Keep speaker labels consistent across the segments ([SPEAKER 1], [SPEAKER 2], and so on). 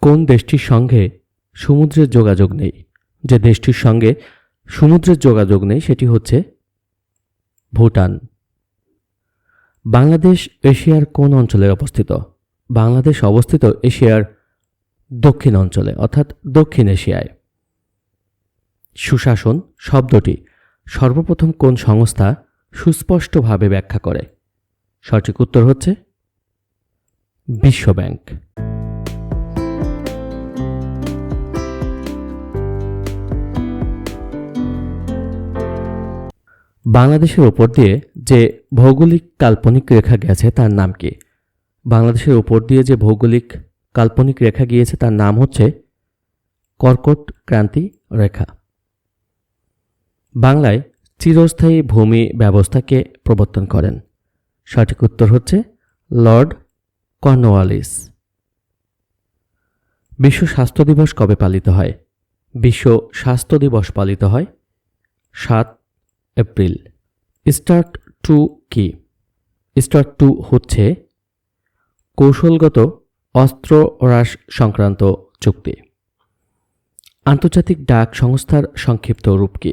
[SPEAKER 1] কোন দেশটির সঙ্গে সমুদ্রের যোগাযোগ নেই? যে দেশটির সঙ্গে সমুদ্রের যোগাযোগ নেই, সেটি হচ্ছে ভুটান। বাংলাদেশ এশিয়ার কোন অঞ্চলে অবস্থিত? বাংলাদেশ অবস্থিত এশিয়ার দক্ষিণ অঞ্চলে, অর্থাৎ দক্ষিণ এশিয়ায়। সুশাসন শব্দটি সর্বপ্রথম কোন সংস্থা সুস্পষ্টভাবে ব্যাখ্যা করে? সঠিক উত্তর হচ্ছে বিশ্বব্যাংক। বাংলাদেশের ওপর দিয়ে যে ভৌগোলিক কাল্পনিক রেখা গেছে তার নাম কি? বাংলাদেশের ওপর দিয়ে যে ভৌগোলিক কাল্পনিক রেখা গিয়েছে তার নাম হচ্ছে কর্কট ক্রান্তি রেখা। বাংলায় চিরস্থায়ী ভূমি ব্যবস্থাকে প্রবর্তন করেন। সঠিক উত্তর হচ্ছে লর্ড কর্নওয়ালিস। বিশ্ব স্বাস্থ্য দিবস কবে পালিত হয়? বিশ্ব স্বাস্থ্য দিবস পালিত হয় সাত এপ্রিল। স্টার্ট টু কি? স্টার্ট টু হচ্ছে কৌশলগত অস্ত্র হ্রাস সংক্রান্ত চুক্তি। আন্তর্জাতিক ডাক সংস্থার সংক্ষিপ্ত রূপ কি?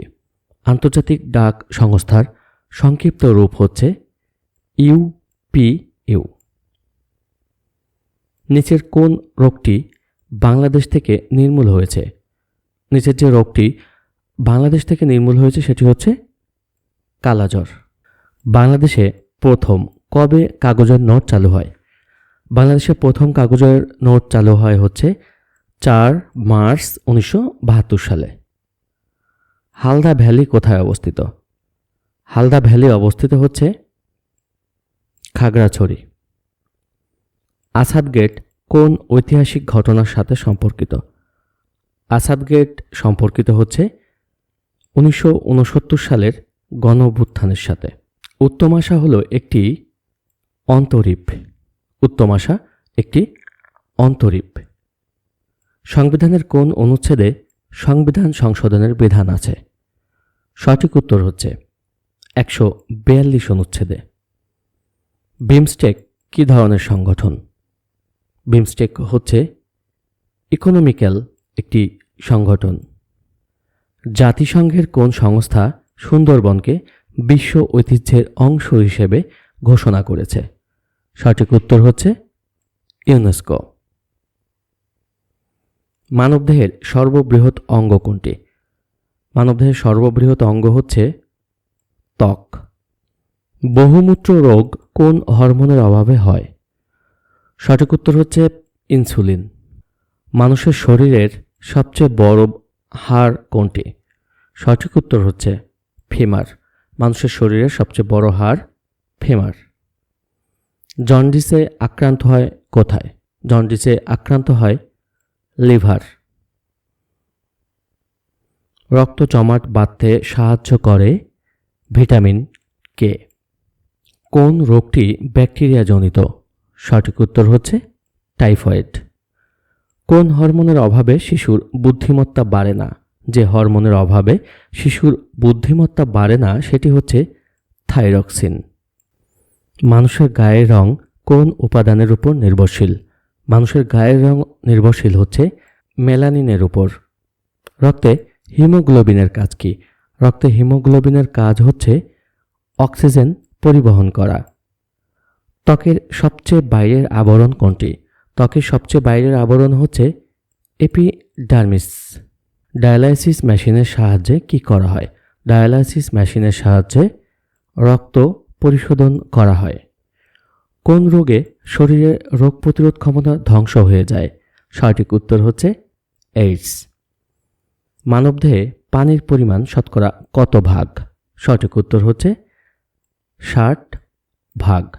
[SPEAKER 1] আন্তর্জাতিক ডাক সংস্থার সংক্ষিপ্ত রূপ হচ্ছে ইউপিইউ নিচের কোন রোগটি বাংলাদেশ থেকে নির্মূল হয়েছে? নিচের যে রোগটি বাংলাদেশ থেকে নির্মূল হয়েছে সেটি হচ্ছে কালাজ্বর। বাংলাদেশে প্রথম কবে কাগজের নোট চালু হয়? বাংলাদেশে প্রথম কাগজের নোট চালু হয় হচ্ছে চার মার্চ উনিশশো বাহাত্তর সালে। হালদা ভ্যালি কোথায় অবস্থিত? হালদা ভ্যালি অবস্থিত হচ্ছে খাগড়াছড়ি। আসাদ গেট কোন ঐতিহাসিক ঘটনার সাথে সম্পর্কিত? আসাদ গেট সম্পর্কিত হচ্ছে উনিশশো উনসত্তর সালের গণ অভ্যুত্থানের সাথে। উত্তমাশা হলো একটি অন্তরীপ। উত্তম আশা একটি অন্তরীপ। সংবিধানের কোন অনুচ্ছেদে সংবিধান সংশোধনের বিধান আছে? সঠিক উত্তর হচ্ছে একশো বিয়াল্লিশ অনুচ্ছেদে। বিমস্টেক কী ধরনের সংগঠন? বিমস্টেক হচ্ছে ইকোনমিক্যাল একটি সংগঠন। জাতিসংঘের কোন সংস্থা সুন্দরবনকে বিশ্ব ঐতিহ্যের অংশ হিসেবে ঘোষণা করেছে। সঠিক উত্তর হচ্ছে ইউনেস্কো। মানবদেহের সর্ববৃহৎ অঙ্গ কোনটি? মানবদেহের সর্ববৃহৎ অঙ্গ হচ্ছে ত্বক। বহুমূত্র রোগ কোন হরমোনের অভাবে হয়? সঠিক উত্তর হচ্ছে ইনসুলিন। মানুষের শরীরের সবচেয়ে বড় হাড় কোনটি? সঠিক উত্তর হচ্ছে ফেমার, মানুষের শরীরের সবচেয়ে বড় হাড় ফেমার। জন্ডিসে আক্রান্ত হয় কোথায়? জন্ডিসে আক্রান্ত হয় লিভার। রক্ত জমাট বাঁধতে সাহায্য করে ভিটামিন কে কোন রোগটি ব্যাকটেরিয়াজনিত? সঠিক উত্তর হচ্ছে টাইফয়েড। কোন হরমোনের অভাবে শিশুর বুদ্ধিমত্তা বাড়ে না? যে হরমোনের অভাবে শিশুর বুদ্ধিমত্তা বাড়ে না, সেটি হচ্ছে থাইরক্সিন। মানুষের গায়ের রং কোন উপাদানের উপর নির্ভরশীল? মানুষের গায়ের রং নির্ভরশীল হচ্ছে মেলানিনের উপর। রক্তে হিমোগ্লোবিনের কাজ কি? রক্তে হিমোগ্লোবিনের কাজ হচ্ছে অক্সিজেন পরিবহন করা। ত্বকের সবচেয়ে বাইরের আবরণ কোনটি? ত্বকের সবচেয়ে বাইরের আবরণ হচ্ছে এপিডার্মিস। ডায়ালাইসিস মেশিনের সাহায্যে কি করা হয়? ডায়ালাইসিস মেশিনের সাহায্যে রক্ত পরিশোধন করা হয়। কোন রোগে শরীরের রোগ প্রতিরোধ ক্ষমতা ধ্বংস হয়ে যায়? সঠিক উত্তর হচ্ছে এইডস। মানবদেহে পানির পরিমাণ শতকরা কত ভাগ? সঠিক উত্তর হচ্ছে ষাট ভাগ।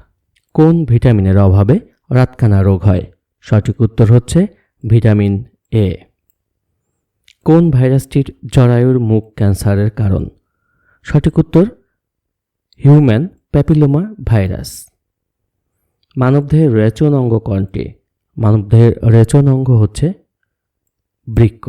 [SPEAKER 1] কোন ভিটামিনের অভাবে রাতকানা রোগ হয়? সঠিক উত্তর হচ্ছে ভিটামিন এ। কোন ভাইরাসটির জরায়ুর মুখ ক্যান্সারের কারণ? সঠিক উত্তর, হিউম্যান প্যাপিলোমা ভাইরাস। মানবদেহের রেচন অঙ্গ কোনটি মানবদেহের রেচন অঙ্গ হচ্ছে বৃক্ক।